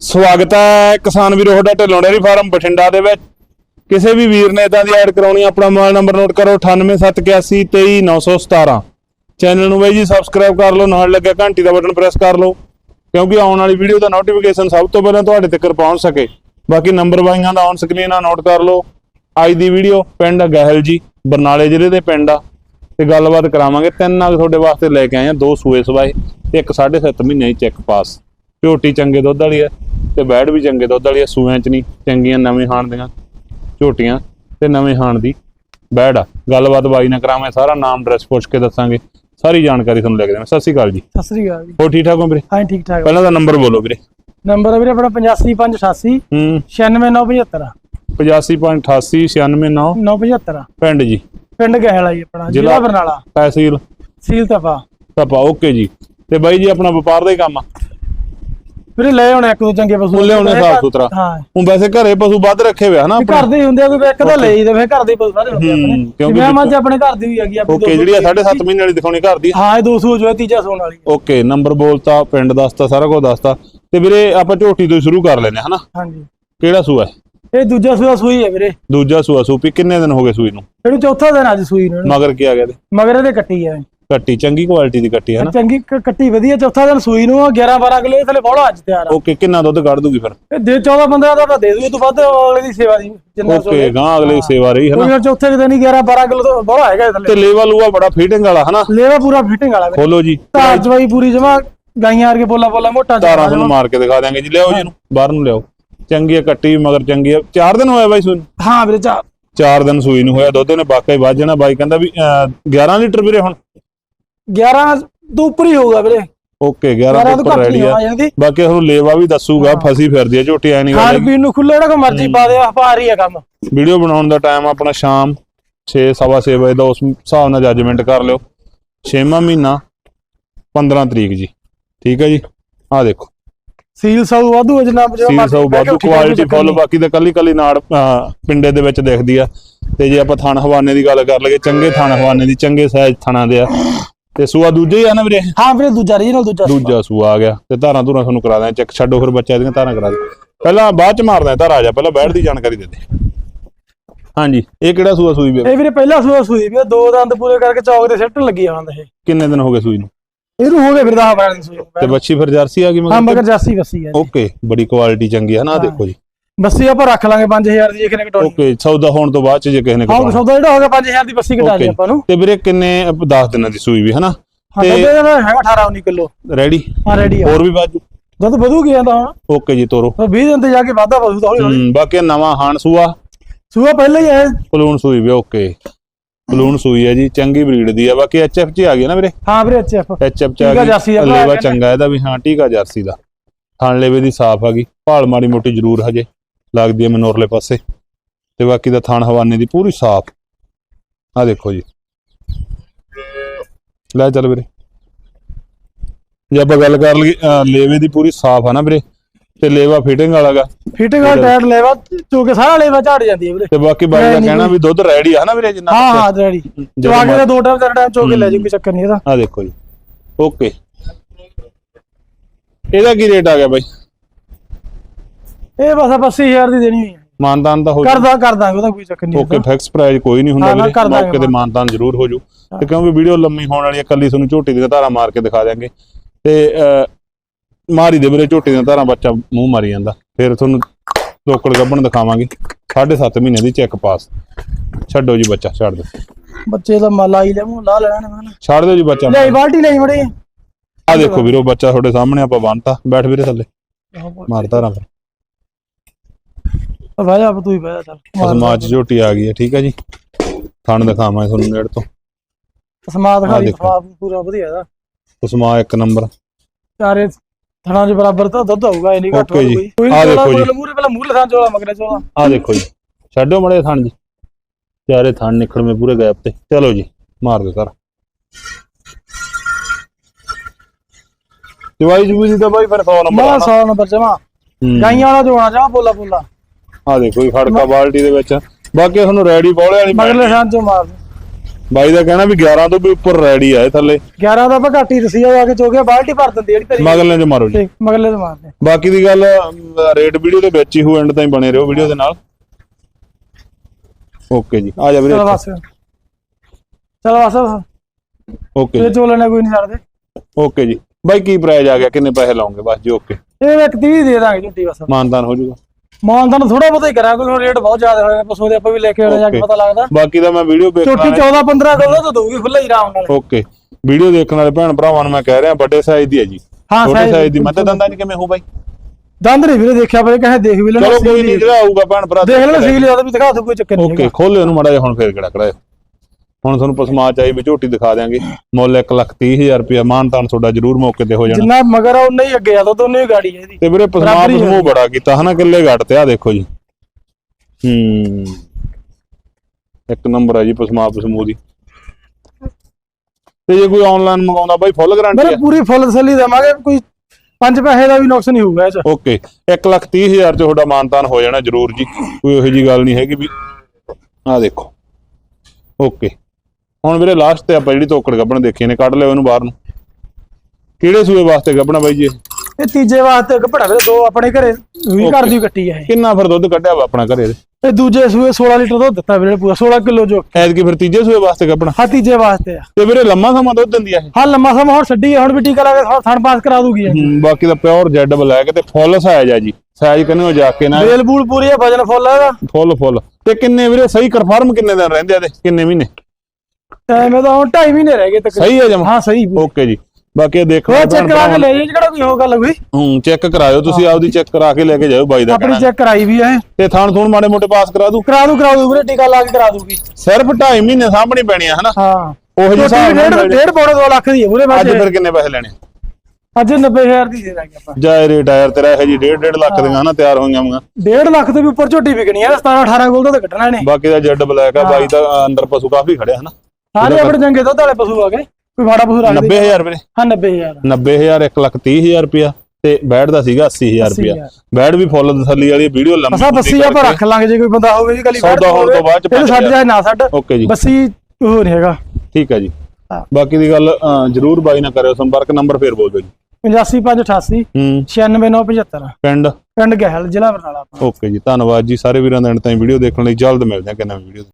ਸਵਾਗਤ ਹੈ ਕਿਸਾਨ ਵੀਰੋ ਤੁਹਾਡਾ ਢਿੱਲੋਂ ਡੇਅਰੀ ਫਾਰਮ ਬਠਿੰਡਾ ਦੇ ਵਿੱਚ। ਕਿਸੇ ਵੀ ਵੀਰ ਨੇ ਇਦਾਂ ਦੀ ਐਡ ਕਰਾਉਣੀ, ਆਪਣਾ ਮੋਬਾਈਲ ਨੰਬਰ ਨੋਟ ਕਰੋ 9871823917 ਚੈਨਲ ਨੂੰ ਬਾਈ ਜੀ ਸਬਸਕ੍ਰਾਈਬ ਕਰ ਲਓ, ਨਾਲ ਲੱਗਿਆ ਘੰਟੀ ਦਾ ਬਟਨ ਪ੍ਰੈਸ ਕਰ ਲਓ, ਕਿਉਂਕਿ ਆਉਣ ਵਾਲੀ ਵੀਡੀਓ ਦਾ ਨੋਟੀਫਿਕੇਸ਼ਨ ਸਭ ਤੋਂ ਪਹਿਲਾਂ ਤੁਹਾਡੇ ਤੱਕ ਪਹੁੰਚ ਸਕੇ। ਬਾਕੀ ਨੰਬਰ ਬਾਈਆਂ ਦਾ ਔਨ ਸਕਰੀਨ ਆ ਨੋਟ ਕਰ ਲਓ। ਅੱਜ ਦੀ ਵੀਡੀਓ ਪਿੰਡ ਗਹਿਲ ਜੀ, ਬਰਨਾਲੇ ਜ਼ਿਲ੍ਹੇ ਦੇ ਪਿੰਡ ਆ। ਤੇ ਗੱਲਬਾਤ ਕਰਾਵਾਂਗੇ ਤਿੰਨ ਨਾਗ ਤੁਹਾਡੇ ਵਾਸਤੇ ਲੈ ਕੇ ਆਏ ਆ, ਦੋ ਸੂਏ ਸਵਾਏ ਤੇ ਇੱਕ 7.5 ਮਹੀਨੇ ਦੀ ਚੈੱਕ ਪਾਸ ਝੋਟੀ ਚੰਗੇ ਦੁੱਧ ਵਾਲੀ ਹੈ ਤੇ ਬੈੜ ਵੀ ਚੰਗੇ ਦੁੱਧ ਵਾਲੀ ਸੂਆਂ ਚ ਨਹੀਂ ਚੰਗੀਆਂ ਨਵੇਂ ਹਾਣ ਦੀਆਂ ਝੋਟੀਆਂ ਤੇ ਨਵੇਂ ਹਾਣ ਦੀ। ਬੈੜ ਆ ਗੱਲਬਾਤ ਬਾਈ ਨਾਲ ਕਰਾਵਾਂਗੇ ਸਾਰਾ ਨਾਮ ਐਡਰੈਸ ਪੁੱਛ ਕੇ ਦੱਸਾਂਗੇ ਸਾਰੀ ਜਾਣਕਾਰੀ ਤੁਹਾਨੂੰ ਲੈ ਕੇ ਦੇਵਾਂ ਸਤਿ ਸ਼੍ਰੀ ਅਕਾਲ ਜੀ। ਸਤਿ ਸ੍ਰੀ ਅਕਾਲ ਜੀ। ਹੋਰ ਠੀਕ ਠਾਕ ਹੋ ਵੀਰੇ? ਹਾਂ ਠੀਕ ਠਾਕ ਪਹਿਲਾਂ ਦਾ ਨੰਬਰ ਬੋਲੋ ਵੀਰੇ। ਨੰਬਰ ਹੈ ਵੀਰੇ ਆਪਣਾ 85588 ਹੂੰ। 96975 8588 969 975 ਪਿੰਡ ਜੀ। ਪਿੰਡ ਗਹਿਲਾ ਜੀ ਆਪਣਾ ਜ਼ਿਲ੍ਹਾ- ਬਰਨਾਲਾ। ਤਹਿਸੀਲ। ਸੀਲ ਤਪਾ। ਤਾਂ ਪਾ ਓਕੇ ਜੀ। ਤੇ ਬਾਈ ਜੀ ਆਪਣਾ ਵਪਾਰ ਦਾ ਹੀ ਕੰਮ ਆ? ਵੀਰੇ ਲੈ ਆਉਣੇ ਇੱਕ ਦੋ ਚੰਗੇ ਪਸ਼ੂ। ਉਹ ਲਿਆਉਣੇ ਸਾਫ਼ ਸੁਥਰਾ। ਹਾਂ। ਹੁਣ ਵੈਸੇ ਘਰੇ ਪਸ਼ੂ ਵੱਧ ਰੱਖੇ ਹੋਏ ਹਨਾ ਘਰ ਦੇ ਹੁੰਦੇ ਆ ਕੋਈ ਇੱਕ ਤਾਂ ਲੈ ਤੇ ਫਿਰ ਘਰ ਦੇ ਪਸ਼ੂ ਸਾਰੇ ਹੁੰਦੇ ਆ ਆਪਣੇ। ਕਿਉਂਕਿ ਜਿਵੇਂ ਮੱਝ ਆਪਣੇ ਘਰ ਦੀ ਵੀ ਹੈਗੀ ਆਪਣੀ ਓਕੇ ਜਿਹੜੀ ਆ 7.5 ਮਹੀਨੇ ਵਾਲੀ ਦਿਖਾਉਣੀ ਘਰ ਦੀ? ਹਾਂ ਇਹ 200 ਜੋ ਹੈ ਤੀਜਾ ਸੋਨ ਵਾਲੀ। ਓਕੇ ਨੰਬਰ ਬੋਲਤਾ ਪਿੰਡ ਦੱਸਤਾ ਸਾਰਾ ਕੁਝ ਦੱਸਤਾ। ਤੇ ਵੀਰੇ ਆਪਾਂ ਝੋਟੀ ਤੋਂ ਸ਼ੁਰੂ ਕਰ ਲੈਨੇ ਹਨਾ? ਹਾਂਜੀ। ਕਿਹੜਾ ਸੂਆ ਹੈ? ਇਹ ਦੂਜਾ ਸੂਆ ਸੂਈ ਹੈ ਵੀਰੇ। ਦੂਜਾ ਸੂਆ ਸੂਪੀ ਕਿੰਨੇ ਦਿਨ ਹੋ ਗਏ ਸੂਈ ਨੂੰ? ਇਹਨੂੰ ਚੌਥਾ ਦਿਨ ਅੱਜ ਸੂਈ ਨੂੰ। ਮਗਰ ਕੀ ਆ ਗਿਆ ਤੇ ਮਗਰ ਇਹਦੇ ਕੱਟੀ ਹੈ ਕੱਟੀ ਚੰਗੀ ਕੁਆਲਿਟੀ ਦੀ ਕੱਟੀ ਹੈ ਨਾ। ਚੰਗੀ ਕ- ਕੱਟੀ ਵਧੀਆ ਚੌਥਾ ਦਿਨ ਸੂਈ ਨੂੰ 11 12 ਕਿਲੋ ਥਲੇ ਬੋਲਾ ਅੱਜ ਤਿਆਰ ਆ। ਓਕੇ ਕਿੰਨਾ ਦੁੱਧ ਕੱਢ ਦੂਗੀ ਫਿਰ? ਇਹ ਦੇ 14 ਬੰਦਿਆਂ ਦਾ ਤਾਂ ਦੇ ਦੂ ਇਹ ਤੋਂ ਵੱਧ ਅਗਲੇ ਦੀ ਸੇਵਾ ਦੀ ਜਿੰਨਾ ਸੋ ਓਕੇ ਗਾਂ ਅਗਲੇ ਦੀ ਸੇਵਾ ਰਹੀ ਹੈ ਕੋਈ ਨਾ ਵਾਰ ਚੌਥੇ ਦਿਨ ਹੀ 11 12 ਕਿਲੋ ਤੋਂ ਬੜਾ ਹੈਗਾ ਤੇ ਥੱਲੇ। ਲੇਵਾ ਲੂਆ ਬੜਾ ਫੀਟਿੰਗ ਵਾਲਾ ਹਨਾ ਲੇਵਾ ਪੂਰਾ ਫਿਟਿੰਗ ਵਾਲਾ। ਖੋਲੋ ਜੀ। ਧਾਰ ਜਵਾਈ ਪੂਰੀ ਜਮਾ ਗਾਈਆਂ ਵਰਗੇ ਬੋਲਾ ਬੋਲਾ ਮੋਟਾ ਧਾਰਾਂ ਜਮਾ। ਤੁਹਾਨੂੰ ਮਾਰ ਕੇ ਦਿਖਾ ਦਿਆਂਗੇ ਜੀ ਲਿਆਓ ਜੀ ਇਹਨੂੰ ਬਾਹਰ ਨੂੰ ਲਿਆਓ। ਚੰਗੀ ਹੈ ਕੱਟੀ ਵੀ ਮਗਰ ਚੰਗੀ ਹੈ ਚਾਰ ਦਿਨ ਹੋਇਆ ਬਾਈ ਸੂਈ ਨੂੰ? ਹਾਂ ਵੀਰੇ ਚਾ ਚਾਰ ਦਿਨ ਸੂਈ ਨੂੰ ਹੋਇਆ ਦੁੱਧ ਨੇ ਵਾਕਈ ਵੱਧ ਜਾਣਾ। ਬਾਈ ਕਹਿੰਦਾ ਵੀ ਅਹ, 11 ਲੀਟਰ ਵੀਰੇ ਹੁਣ। 11 ਤੋਂ ਉੱਪਰ ਹੀ ਹੋਊਗਾ ਵੀਰੇ। ਓਕੇ 11 11 ਤੋਂ ਉੱਪਰ ਰੈਡੀ ਆ। ਆ ਬਾਕੀ ਤੁਹਾਨੂੰ ਲੇਵਾ ਵੀ ਦੱਸੂਗਾ ਫਸੀ ਫਿਰਦੀ ਹੈ ਝੋਟੀ ਐ ਨਹੀਂ ਖਾਣ ਗੱਲ ਪੀਣ ਨੂੰ ਖੁੱਲੇ ਜਿਹੜਾ ਕੋ ਮਰਜ਼ੀ ਪਾ ਦੇ ਵਪਾਰ ਹੀ ਆ ਕੰਮ। ਵੀਡੀਓ ਬਣਾਉਣ ਦਾ ਟਾਈਮ ਆਪਣਾ ਸ਼ਾਮ 6 ਸਵਾ ਛੇ ਵਜੇ ਦਾ ਉਸ ਹਿਸਾਬ ਨਾਲ ਜੱਜਮੈਂਟ ਕਰ ਲਿਓ। 6ਵਾਂ ਮਹੀਨਾ 15 ਤਰੀਕ ਜੀ। ਠੀਕ ਹੈ ਜੀ? ਆਹ ਦੇਖੋ। ਸੀਲ ਸਾਊ ਵਾਧੂ ਜਿੰਨਾ ਜਿਹੜਾ ਸੀਲ ਕੇ ਵਾਧੂ ਕੁਆਲਿਟੀ ਫੁੱਲ। ਬਾਕੀ ਤਾਂ ਕੱਲੀ ਕੱਲੀ ਨਾੜ ਪਿੰਡੇ ਦੇ ਵਿੱਚ ਦਿਖਦੀ ਆ। ਤੇ ਜੇ ਆਪਾਂ ਥਣ ਹਵਾਨੇ ਦੀ ਗੱਲ ਕਰ ਲਈਏ ਚੰਗੇ ਥਣ ਹਵਾਨੇ ਦੀ ਚੰਗੇ ਸਾਈਜ਼ ਥਣਾਂ ਦੇ ਆ। ਤੇ ਸੂਆ ਦੂਜਾ ਹੀ ਆ ਨਾ ਵੀਰੇ? ਹਾਂ ਵੀਰੇ ਦੂਜਾ ਰੀਜਨਲ ਦੂਜਾ ਦੂਜਾ ਸੂਆ ਆ ਗਿਆ। ਤੇ ਧਾਰਾਂ ਧੂਰਾਂ ਤੁਹਾਨੂੰ ਕਰਾ ਦਿਆਂ ਚੈੱਕ ਛੱਡੋ ਫਿਰ ਬੱਚਾ ਇਹਦੀਆਂ ਧਾਰਾਂ ਕਰਾ ਦੇ ਪਹਿਲਾਂ ਬਾਅਦ ਚ ਮਾਰਦਾ ਧਾਰ ਆ ਜਾ ਪਹਿਲਾਂ ਬੈਠ ਦੀ ਜਾਣਕਾਰੀ ਦੇ ਦੇ। ਹਾਂਜੀ ਇਹ ਕਿਹੜਾ ਸੂਆ ਸੂਈ ਬੇਬੇ ਇਹ ਵੀਰੇ ਪਹਿਲਾ ਸੂਆ ਸੂਈ ਵੀ ਦੋ ਦੰਦ ਪੂਰੇ ਕਰਕੇ ਚੌਕ ਦੇ ਸਿੱਟਣ ਲੱਗੀ ਜਾਂਦਾ ਇਹ ਕਿੰਨੇ ਦਿਨ ਹੋ ਗਏ ਸੂਈ ਨੂੰ? ਇਹਨੂੰ ਹੋ ਗਏ ਫਿਰ 10 12 ਦਿਨ ਸੂਈ ਨੂੰ। ਤੇ ਬੱਚੀ ਫਿਰ ਜਰਸੀ ਆ ਗਈ ਹਾਂ ਮਗਰ ਮਗਰ ਜਾਸੀ ਵਸੀ ਜੀ। ਓਕੇ ਬੜੀ ਕੁਆਲਿਟੀ ਚੰਗੀ ਹੈ ਨਾ ਦੇਖੋ ਜੀ। ਬੱਸੀ ਆਪਾਂ ਰੱਖ ਲਾਂਗੇ 5000 ਦੀ ਜੇਕਰ ਕਟਾਉਣੀ। ਓਕੇ ਸੌਦਾ ਹੋਣ ਤੋਂ ਬਾਅਦ ਚ ਜੇ ਕਿਸੇ ਨੇ ਹਾਂ ਕਟਾਉਣਾ। ਸੌਦਾ ਜਿਹੜਾ ਹੋ ਗਿਆ 5000 ਦੀ ਬੱਸੀ ਕਟਾ Okay. ਆਪਾਂ ਨੂੰ। ਤੇ ਵੀਰੇ ਕਿੰਨੇ 10 ਦਿਨਾਂ ਦੀ ਸੂਈ ਵੀ ਹਨਾ? ਤੇ- ਹੈਗਾ 18 19 ਕਿਲੋ। ਰੈਡੀ? ਹਾਂ ਰੈਡੀ ਆ। ਹੋਰ ਵੀ ਬਾਜੂ ਦੁੱਧ ਵਧੂ ਗਿਆ ਤਾਂ ਹੁਣ। ਓਕੇ ਜੀ ਤੋਰੋ। ਉਹ 20 ਦਿਨ ਤੇ ਜਾ ਕੇ ਵਾਧਾ ਵਧੂ ਤਾਂ ਹੌਲੀ ਹੌਲੀ। ਬਾਕੀ ਨਵਾਂ ਹਾਨ ਸੂਆ। ਸੂਆ ਪਹਿਲਾਂ ਹੀ ਹੈ। ਪਲੂਣ ਸੂਈ ਵੀ ਓਕੇ। ਪਲੂਣ ਸੂਈ ਹੈ ਜੀ ਚੰਗੀ ਬਰੀਡ ਦੀ ਆ। ਬਾਕੀ ਐਚਐਫ ਚ ਆ ਗਈ ਨਾ ਵੀਰੇ? ਹਾਂ ਵੀਰੇ ਅੱਛਾ ਐਚਐਫ ਚ ਆ ਦਾ ਭਰਾ ਲੇਵਾ। ਚੰਗਾ ਇਹਦਾ ਵੀ ਹਾਂ ਟੀਕਾ ਜਰਸੀ ਦਾ। ਥਣ ਲੇਵੇ ਦੀ ਸਾਫ਼ ਆ ਗਈ। ਭਾਲ ਮਾੜੀ ਮੋਟੀ ਜ਼ਰੂਰ ਹਜੇ। ਲੱਗਦੀ ਹੈ ਮਨੋਰਲੇ ਪਾਸੇ। ਤੇ ਬਾਕੀ ਦਾ ਥਣ ਹਵਾਨੇ ਦੀ ਪੂਰੀ ਸਾਫ਼। ਆ ਦੇਖੋ ਜੀ। ਲੈ ਚੱਲ ਵੀਰੇ। ਜੇ ਆਪਾਂ ਗੱਲ ਕਰ ਲਈ ਲੇਵੇ ਦੀ ਪੂਰੀ ਸਾਫ਼ ਆ ਨਾ ਵੀਰੇ ਤੇ ਲੇਵਾ ਫਿਟਿੰਗ ਵਾਲਾਗਾ ਫਿਟਿੰਗ ਵਾਲਾ ਟਾਇਰ ਲੈਵਾ ਚੋ ਕੇ ਸਾਰਾ ਲੈਵਾ ਝਾੜ ਜਾਂਦੀ ਹੈ ਵੀਰੇ। ਤੇ ਬਾਕੀ ਬਾਈ ਦਾ ਕਹਿਣਾ ਵੀ ਦੁੱਧ ਰੈਡੀ ਆ ਨਾ ਵੀਰੇ ਜਿੰਨਾ ਹਾਂ ਹਾਂ ਰੈਡੀ ਚਵਾ ਕੇ ਤਾਂ ਦੋ ਟਾਈਮ ਤਿੰਨ ਟਾਈਮ ਚੋ ਕੇ ਲੈ ਜੀ ਕੋਈ ਚੱਕਰ ਨਹੀਂ ਇਹਦਾ। ਆ ਦੇਖੋ ਜੀ। ਓਕੇ। ਇਹਦਾ ਕੀ ਰੇਟ ਆ ਗਿਆ ਬਾਈ? ਇਹ ਬਸ ਆਪਾਂ 80000 ਦੀ ਦੇਣੀ ਹੋਈ ਹੈ। ਮਾਨਦਾਨ ਤਾਂ ਹੋ ਜੂ ਕਰਦਾ ਕਰ ਦਾਂਗੇ ਉਹਦਾ ਕੋਈ ਚੱਕਰ ਨਹੀਂ ਓਕੇ ਫਿਕਸ ਪ੍ਰਾਈਸ ਕੋਈ ਨਹੀਂ ਹੁੰਦਾ ਹਾਂ, ਨਾ ਵੀਰੇ। ਕਰ ਦਾਂਗੇ ਮੌਕੇ ਤੇ ਮਾਨਦਾਨ ਜ਼ਰੂਰ ਹੋ ਜੂ ਤੇ ਕਿਉਂਕਿ ਵੀਡੀਓ ਲੰਮੀ ਹੋਣ ਵਾਲੀ ਹੈ ਕੱਲੀ ਤੁਹਾਨੂੰ ਝੋਟੀ ਦੀਆਂ ਧਾਰਾਂ ਮਾਰ ਕੇ ਦਿਖਾ ਦਿਆਂਗੇ। ਤੇ ਅਹ, ਮਾਰੀ ਦੇ ਵੀਰੇ ਝੋਟੀ ਦੀਆਂ ਧਾਰਾਂ ਬੱਚਾ ਮੂੰਹ ਮਾਰੀ ਜਾਂਦਾ। ਫਿਰ ਤੁਹਾਨੂੰ ਲੋਕਲ ਗੱਬਣ ਦਿਖਾਵਾਂਗੇ। 7.5 ਮਹੀਨੇ ਦੀ ਚੈੱਕ ਪਾਸ ਛੱਡੋ ਜੀ ਬੱਚਾ ਛੱਡ ਦਿਓ। ਬੱਚੇ ਦਾ ਮਾਲ ਆਈ ਲੈ ਮੂੰਹ ਲਾ ਲੈਣਾ ਨਾ। ਮੈਂ ਛੱਡ ਦਿਓ ਜੀ ਬੱਚਾ। ਲੈ ਬਾਲਟੀ ਲਈ ਮੜੇ ਆ ਦੇਖੋ ਵੀਰੋ ਬੱਚਾ ਤੁਹਾਡੇ ਸਾਹਮਣੇ ਆਪਾਂ ਬੰਨਤਾ। ਬੈਠ ਵੀਰੇ ਥੱਲੇ। ਮਾਰ ਧਾਰਾਂ ਫਿਰ। ਬਹਿ ਜਾ ਤੂੰ ਹੀ ਬਹਿ ਜਾ ਚੱਲ। ਸਮਾਜ ਝੋਟੀ ਆ ਗਈ ਹੈ ਠੀਕ ਹੈ ਜੀ। ਥਣ ਦਿਖਾਵਾਂਗੇ ਤੁਹਾਨੂੰ ਨੇੜ ਤੋਂ। ਆਹ ਖਾਲੀ ਦੇਖੋ। ਸਵਾਦ ਪੂਰਾ ਵਧੀਆ ਦਾ। ਉਸਮਾ ਇੱਕ ਨੰਬਰ। ਚਾਰੇ ਥਣਾ ਦੇ ਬਰਾਬਰ ਤਾਂ ਦੁੱਧ ਆਊਗਾ ਇਹ ਨਹੀਂ ਘੱਟ Okay ਜੀ। ਕੋਈ ਕੋਈ ਆਹ ਨਹੀਂ ਦੇਖੋ ਜੀ। ਮੂਰੇ ਪਹਿਲਾਂ ਮੂਰੇ ਥਾਂ ਚੋਲਾ ਮਗਰੇ ਚੋਲਾ। ਆ ਦੇਖੋ ਜੀ। ਛੱਡੋ ਮੜੇ ਥਣ ਜੀ। ਚਾਰੇ ਥਣ ਨਿਕਲਵੇਂ ਪੂਰੇ ਗੈਪ ਤੇ। ਚਲੋ ਜੀ ਮਾਰ ਦਿਓ ਸਰ ਜਵਾਈ ਜੂਈ ਦੀ ਤਾਂ ਬਾਈ ਫਿਰ 100 ਨੰਬਰ ਮੈਂ ਆਣਾ 100 ਨੰਬਰ ਜਮਾ। ਗਾਈਆਂ ਵਾਲਾ ਜੋਣਾ ਜਮਾ ਬੋਲਾ ਬੋਲਾ ਆ ਦੇਖੋ ਜੀ ਖੜਕਾ ਬਾਲਟੀ ਦੇ ਵਿੱਚ। ਬਾਕੀ ਤੁਹਾਨੂੰ ਰੈਡੀ ਬੋਲੇ ਵਾਲੀ ਮਗਰਲੇ ਥਾਂ ਚੋਂ ਮਾਰ ਬਾਈ ਦਾ ਕਹਿਣਾ ਵੀ 11 ਤੋਂ ਵੀ ਉੱਪਰ ਰੈਡੀ ਆ ਇਹ ਥੱਲੇ। 11 ਦਾ ਆਪਾਂ ਘੱਟ ਹੀ ਦਸੀ ਆ ਕੇ ਚੋਗੇ ਬਾਲਟੀ ਭਰ ਦਿੰਦੀ ਜਿਹੜੀ ਤੇਰੀ। ਮਗਲੇ ਚ ਮਾਰੋ ਜੀ। ਮਗਲੇ ਤੇ ਮਾਰਦੇ ਬਾਕੀ ਦੀ ਗੱਲ ਰੇਟ ਵੀਡੀਓ ਦੇ ਵਿੱਚ ਹੀ ਹੋ ਐਂਡ ਤਾਈਂ ਬਣੇ ਰਹੋ ਵੀਡੀਓ ਦੇ ਨਾਲ। ਓਕੇ ਜੀ ਆ ਜਾ ਵੀਰੇ ਚਲ ਬਸ। ਚਲ ਬਸ। ਓਕੇ ਇਹ ਚੋਲਣਾ ਕੋਈ ਨਹੀਂ ਛੱਡਦੇ। ਓਕੇ ਜੀ। ਬਾਈ ਕੀ ਪ੍ਰਾਈਸ ਆ ਗਿਆ? ਕਿੰਨੇ ਪੈਸੇ ਲਾਉਂਗੇ? ਬਸ ਜੀ ਓਕੇ। ਇਹ ਇੱਕ 30 ਦੇ ਦਾਂਗੇ ਝੁੱਟੀ ਬਸ। ਮਾਨਦਾਨ ਹੋ ਜਾਊਗਾ। ਮਾਨਦਾਨ ਥੋੜਾ ਬਹੁਤਾ ਹੀ ਕਰਾਂਗੇ ਹੁਣ ਰੇਟ ਬਹੁਤ ਜ਼ਿਆਦਾ ਹੋਇਆ ਪਸ਼ੂ ਦੇ ਆਪਾਂ ਵੀ ਲੈ ਕੇ ਆਉਣੇ ਜਾ ਕੇ. ਪਤਾ ਲੱਗਦਾ। ਬਾਕੀ ਦਾ ਮੈਂ ਵੀਡੀਓ ਝੋਟੀ ਦੇਖਣਾ 14 15 ਕਿਲੋ ਤਾਂ ਦਊਗੀ ਖੁੱਲਾ ਹੀ ਆਰਾਮ ਨਾਲ। ਓਕੇ ਵੀਡੀਓ ਦੇਖਣ ਵਾਲੇ ਭੈਣ ਭਰਾਵਾਂ ਨੂੰ ਮੈਂ ਕਹਿ ਰਿਹਾ ਵੱਡੇ ਸਾਈਜ਼ ਦੀ ਹੈ ਜੀ। ਹਾਂ, ਛੋਟੇ ਸਾਈਜ਼ ਦੀ। ਦੀ। ਮੈਂ ਤਾਂ ਦੰਦਾਂ 'ਚ ਕਿਵੇਂ ਹੋ ਬਾਈ? ਦੰਦ ਨਹੀਂ ਵੀਰੇ ਦੇਖਿਆ ਬਰੇ ਕਹੇ ਦੇਖ ਵੀ ਲੈਣਾ ਚਲੋ ਕੋਈ ਨਹੀਂ ਜਿਹੜਾ ਆਊਗਾ ਭੈਣ ਭਰਾ ਦੇਖ ਲੈਣਾ ਸੀ ਲਿਆ ਵੀ ਦਿਖਾ ਦੋ ਕੋਈ ਚੱਕਰ ਨਹੀਂ ਓਕੇ ਖੋਲਿਓ ਉਹਨੂੰ ਮਾੜਾ ਜਿਹਾ ਹੁਣ ਫੇਰ ਕਿਹੜਾ ਕਰਾਇਓ ਹੁਣ ਤੁਹਾਨੂੰ ਪਸਮਾ ਚਾਹੀ ਵੀ ਝੋਟੀ ਦਿਖਾ ਦਿਆਂਗੇ। ਮੁੱਲ 1 ਲੱਖ 30 ਹਜ਼ਾਰ ਰੁਪਇਆ। ਮਾਨਤਾਨ ਤੁਹਾਡਾ ਜ਼ਰੂਰ ਮੌਕੇ ਤੇ ਹੋ ਜਾਣਾ। ਜਿੰਨਾ ਮਗਰ ਆ ਉਨਾ ਹੀ ਅੱਗੇ ਆ ਦੋਨੋਂ ਹੀ ਗਾੜੀ ਹੈ ਇਹਦੀ। ਤੇ ਵੀਰੇ ਪਸਮਾ ਪਸਮੂ ਬੜਾ ਕੀਤਾ ਹਨਾ ਕਿੱਲੇ ਘੱਟ ਤੇ ਆ ਦੇਖੋ ਜੀ। ਹੂੰ। ਇੱਕ ਨੰਬਰ ਹੈ ਜੀ ਪਸਮਾ ਪਸਮੂ ਦੀ। ਤੇ ਜੇ ਕੋਈ ਆਨਲਾਈਨ ਮੰਗਾਉਂਦਾ ਬਾਈ ਫੁੱਲ ਗਾਰੰਟੀ ਮੇਰੇ ਹੈ ਪੂਰੀ ਫੁੱਲ ਤਸੱਲੀ ਦੇਵਾਂਗੇ ਕੋਈ ਪੰਜ ਪੈਸੇ ਦਾ ਵੀ ਨੁਕਸ ਨਹੀਂ ਹੋਊਗਾ ਇਹ ਚ। ਓਕੇ 1 ਲੱਖ 30 ਹਜ਼ਾਰ ਚ ਤੁਹਾਡਾ ਮਾਨਤਾਨ ਹੋ ਜਾਣਾ ਜ਼ਰੂਰ ਜੀ। ਕੋਈ ਇਹੋ ਜੀ ਗੱਲ ਨਹੀਂ ਹੈਗੀ ਵੀ। ਆ ਦੇਖੋ। ਓਕੇ। ਹੁਣ ਵੀਰੇ ਲਾਸਟ ਤੇ ਆਪਾਂ ਜਿਹੜੀ ਤੋਕੜ ਗੱਬਣ ਦੇਖੀ ਨੇ ਕੱਢ ਲਿਓ ਇਹਨੂੰ ਬਾਹਰ ਨੂੰ। ਕਿਹੜੇ ਸੂਏ ਵਾਸਤੇ ਗੱਬਣਾ ਬਾਈ ਜੀ ਇਹ? ਤੀਜੇ ਵਾਸਤੇ ਭੜਾ ਵੀਰੇ ਦੋ ਆਪਣੇ ਘਰੇ ਵੀ ਘਰ ਦੀ ਕੱਟੀ ਹੈ ਕਿੰਨਾ ਫਿਰ ਦੁੱਧ ਕੱਢਿਆ ਵਾ ਆਪਣਾ ਘਰੇ ਇਹ ਦੂਜੇ ਸੂਏ 16 ਲੀਟਰ ਦੁੱਧ ਦਿੱਤਾ ਵੀਰੇ ਪੂਰਾ 16 ਕਿਲੋ ਜੋ। ਐਤਕੀ ਫਿਰ ਤੀਜੇ ਸੂਏ ਵਾਸਤੇ ਗੱਬਣਾ ਹਾਂ ਤੀਜੇ ਵਾਸਤੇ ਆ। ਤੇ ਵੀਰੇ ਲੰਮਾ ਸਮਾਂ ਦੁੱਧ ਦਿੰਦੀ ਆ ਹਾਂ ਲੰਮਾ ਸਮਾਂ ਹੁਣ ਛੱਡੀ ਹੈ, ਹੁਣ ਵੀ ਟੀਕਾ ਲਾ ਕੇ ਥਣ- ਪਾਸ ਕਰਾ ਦੂਗੀ ਬਾਕੀ ਦਾ ਪਿਓਰ ਜੈਡ ਬਲੈਕ ਤੇ ਫੁੱਲ ਸਾਈਜ਼ ਆ ਜੀ। ਸਾਈਜ਼ ਕਹਿੰਦੇ ਹੋ ਜਾ ਕੇ ਨਾ? ਬੇਲ ਬੂਲ ਪੂਰੀ ਹੈ ਵਜਨ ਫੁੱਲ ਹੈਗਾ ਫੁੱਲ ਫੁੱਲ। ਤੇ ਕਿੰਨੇ ਵੀਰੇ ਸਹੀ ਕਨਫਰਮ ਕਿੰਨੇ ਦਿਨ ਰਹਿੰਦੇ ਆ ਤੇ ਕਿੰਨੇ ਮਹੀਨੇ? ਟਾਈਮ ਇਹਦਾ ਹੁਣ 2.5 ਮਹੀਨੇ ਰਹਿ ਗਏ ਤੱਕ ਸਹੀ ਹੈ ਜਮ। ਹਾਂ ਸਹੀ। ਓਕੇ ਜੀ। ਬਾਕੀ ਦੇਖੋ ਉਹ ਚੈੱਕ ਕਰਾ ਕੇ ਲੈ ਜਾਓ ਜਿਹੜਾ ਕੋਈ ਹੋ ਗੱਲ ਕੋਈ ਹੂੰ ਚੈੱਕ ਕਰਾਇਓ ਤੁਸੀਂ ਆਪਦੀ ਚੈੱਕ ਕਰਾ ਕੇ ਲੈ ਕੇ ਜਾਓ ਬਾਈ ਦਾ ਆਪਣੀ ਚੈੱਕ ਕਰਾਈ ਵੀ ਹੈ। ਤੇ ਥਾਣ ਥੂਣ ਮਾੜੇ ਮੋਟੇ ਪਾਸ ਕਰਾ ਦੂ। ਕਰਾ ਦੂ ਕਰਾ ਦੂ ਵੀਰੇ ਟੀਕਾ ਲਾ ਕੇ ਕਰਾ ਦੂਗੀ। ਸਿਰਫ 2.5 ਮਹੀਨੇ ਸਾਹਮਣੇ ਪੈਣੀ ਆ ਹਨਾ? ਹਾਂ। ਉਹ ਜਿਹੇ ਹਿਸਾਬ ਡੇਢ। ਡੇਢ ਪੌਣੇ 2 ਲੱਖ ਦੀ ਹੈ ਪੂਰੇ ਅੱਜ ਫਿਰ ਕਿੰਨੇ ਪੈਸੇ ਲੈਣੇ? ਅੱਜ 90000 ਦੀ ਦੇ ਦਾਂਗੇ ਆਪਾਂ। ਜਾਇ ਰੇਟ ਆਇਰ ਤੇਰਾ ਇਹ ਜੀ 1.5 1.5 ਲੱਖ ਦੀਆਂ ਹਨਾ ਤਿਆਰ ਹੋਈਆਂ ਹੋਈਆਂ 1.5 ਲੱਖ ਤੋਂ ਵੀ ਉੱਪਰ ਝੋਟੀ ਵਿਕਣੀ ਹੈ 17 18 ਗੋਲ ਤਾਂ ਕੱਢਣਾ ਨੇ ਬਾਕੀ ਦਾ ਜੈਡ ਬਲੈਕ ਆ ਬਾਈ ਦਾ ਅੰਦਰ ਪਸ਼ੂ ਕਾਫੀ ਖੜਿਆ ਹਨਾ? ਸਾਰੇ ਆਪਣੇ ਚੰਗੇ ਦੁੱਧ ਵਾਲੇ ਪਸ਼ੂ ਆ ਗਏ। ਕੋਈ ਮਾੜਾ ਪਸ਼ੂ ਰੱਖ ਦੇ 90000 ਵੀਰੇ। ਹਾਂ 90000 90000 1 ਲੱਖ 30000 ਰੁਪਇਆ ਤੇ ਬੈਡ ਦਾ ਸੀਗਾ 80000 ਰੁਪਇਆ। 80,000 ਬੈਡ ਵੀ ਫੁੱਲ ਤਸੱਲੀ ਵਾਲੀ ਵੀਡੀਓ ਲੰਮੀ ਅਸਾਂ ਬੱਸੀ ਆਪਾਂ ਰੱਖ ਲਾਂਗੇ ਜੇ ਕੋਈ ਬੰਦਾ ਹੋਵੇ ਜੀ ਗਲੀ ਸੌਦਾ ਹੋਣ ਤੋਂ ਬਾਅਦ ਚ ਛੱਡ ਜਾਏ ਨਾ ਛੱਡ। ਓਕੇ ਜੀ। ਬੱਸੀ ਉਹ ਨਹੀਂ ਹੈਗਾ। ਠੀਕ ਹੈ ਜੀ। ਹਾਂ। ਬਾਕੀ ਦੀ ਗੱਲ ਜ਼ਰੂਰ ਬਾਈ ਨਾਲ ਕਰਿਓ ਸੰਪਰਕ ਨੰਬਰ ਫੇਰ ਬੋਲ ਦਿਓ ਜੀ। 85588 ਹੂੰ। 96975 ਪਿੰਡ? ਪਿੰਡ ਗਹਿਲ ਜ਼ਿਲ੍ਹਾ ਬਰਨਾਲਾ। ਓਕੇ ਜੀ ਧੰਨਵਾਦ ਜੀ। ਸਾਰੇ ਵੀਰਾਂ ਦਾ ਐਂਡ ਤਾਈਂ ਵੀਡੀਓ ਦੇਖਣ ਲਈ। ਜਲਦ ਮਿਲਦੇ ਹਾਂ ਕਿ ਨਵੀਂ ਵੀਡੀਓ